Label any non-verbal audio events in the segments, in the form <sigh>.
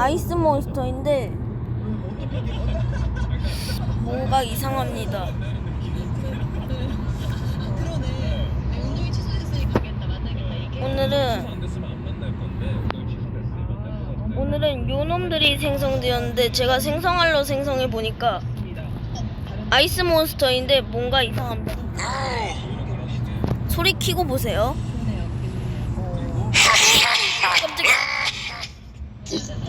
아이스 몬스터인데 뭔가 이상합니다. 오늘은 오늘은 요놈들이 생성되었는데 제가 생성할로 생성해 보니까 아이스 몬스터인데 뭔가 이상합니다. 소리 키고 보세요. <laughs> 깜짝이야.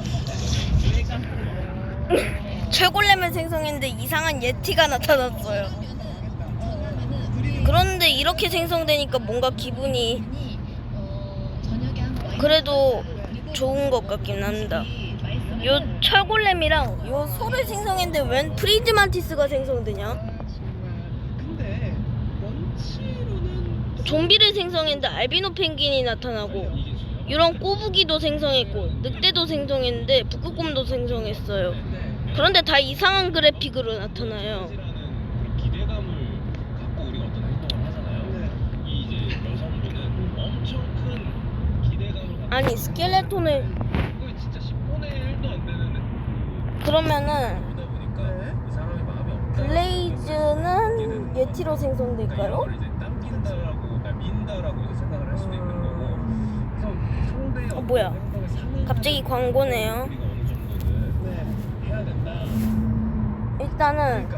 <coughs> 최골렘을 생성했는데 이상한 예티가 나타났어요. 그런데 이렇게 생성되니까 뭔가 기분이 그래도 좋은 것 같긴 합니다. 요 철골렘이랑 요 소를 생성했는데 웬 프리즈만티스가 생성되냐? 좀비를 생성했는데 알비노 펭귄이 나타나고 이런 꼬부기도 생성했고 늑대도 생성했는데 북극곰도 생성했어요. 그런데 다 이상한 그래픽으로 나타나요. 라는 기대감을 갖고 우리가 어떤 행동을 하잖아요. 이 이제 여성분은 엄청 큰 기대감을 갖고 아니 스켈레톤을 그걸 진짜 10분의 1도 안 되는 그러면은 그러다 보니까 이 사람의 마음이 없다. 블레이즈는 예티로 생성될까요? 뭐야? 갑자기 광고네요. 일단은.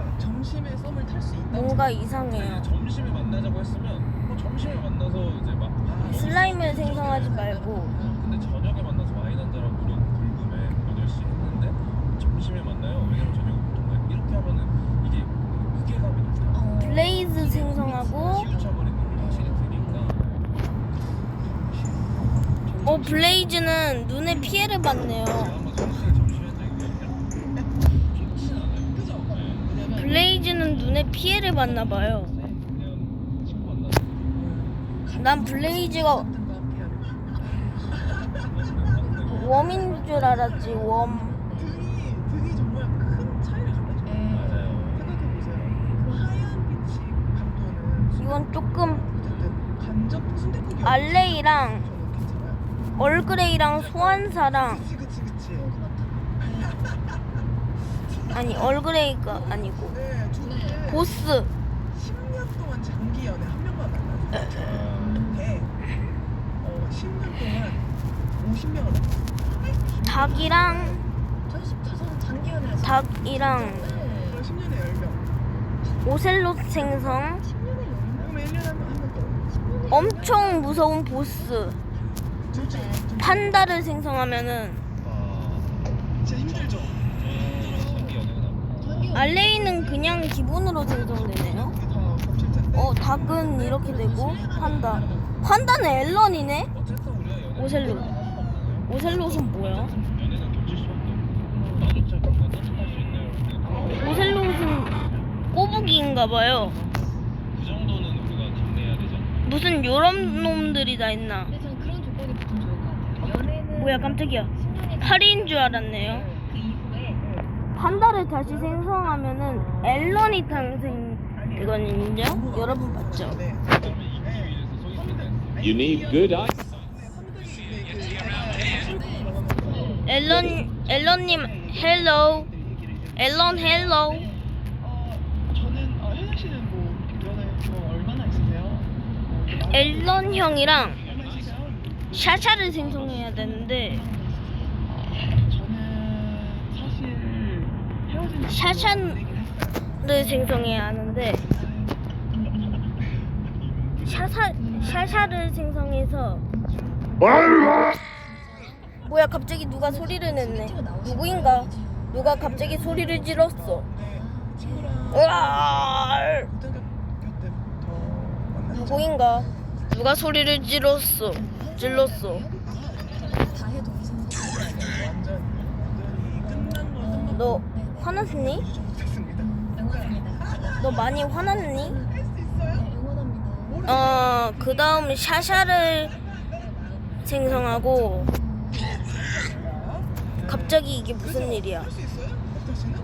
뭔가 이상해요. 점심에 만나자고 했으면 뭐 점심에 만나서 이제 막 아, 슬라임을 생성하지 말고 근데 저녁에 만나서 와인 한잔하고 우리 불금에 8시 했는데 점심에 만나요. 왜냐면 저녁에 보통 막 이렇게 하면은 이게 무게감이 높다. 블레이즈 생성하고 치우쳐버리는 게 확실히 드니까 어 블레이즈는 눈에 피해를 받네요. 네. 블레이즈는 눈에 피해를 받나 봐요. 난 블레이즈가. 웜인 줄 알았지 웜. 이건 조금 순대국이 알레이랑. 얼그레이랑 소환사랑 그치 그치 그치. 아니 얼그레이가 아니고 네, 보스 10년 동안 장기 연애 한 명만 만나요. 대 어, 10년 동안 50명을 만나요. 닭이랑 장기 연애 하지 닭이랑 그럼 10년에 10명. 오셀롯 생성 10년에 그럼 1년에 한명 더. 엄청 무서운 보스 판다를 생성하면은 나고 알레이는 그냥 기본으로 생성되네요. 어 닭은 이렇게 되고 판다 판다는 앨런이네 연애 오셀롯 오셀롯은 뭐야? 오셀롯은 꼬부기인가 봐요 그. 무슨 요런 놈들이 다 있나 뭐야 깜짝이야 10년이 파리인 줄 알았네요 그 판다를 다시 생성하면은 앨런이 탄생 이건 인정? 여러분 맞죠? 네. You need good eyes. 앨런 앨런님 헬로 앨런 헬로 어, 저는 어, 혜연 씨는 뭐 이렇게 연애 뭐 얼마나 있으세요? 어, 앨런 형이랑? 샤샤를 생성해야 되는데 저는 사실 헤어진 지 샤샤를 생성해야 하는데 샤샤 샤샤를 생성해서 뭐야 갑자기 누가 소리를 냈네. 누구인가? 누가 갑자기 소리를 질렀어? 으아. 누구인가 누가 소리를 질렀어 끝난 너 화났니? 너 많이 화났니? 어, 그 다음 샤샤를 생성하고 갑자기 이게 무슨 일이야?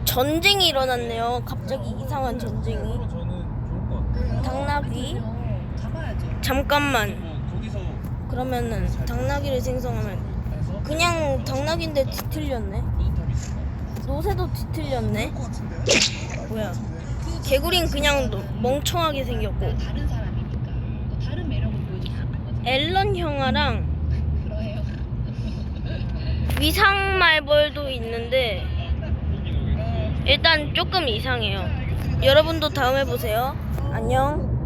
전쟁이 일어났네요. 갑자기 이상한 전쟁이. 당나귀? 잠깐만. 그러면은 당나귀를 생성하면 그냥 당나귀인데 뒤틀렸네. 노새도 뒤틀렸네. 뭐야? 개구리는 그냥 노- 멍청하게 생겼고. 앨런 형아랑. 위상 말벌도 있는데 일단 조금 이상해요. 여러분도 다음에 보세요. 안녕.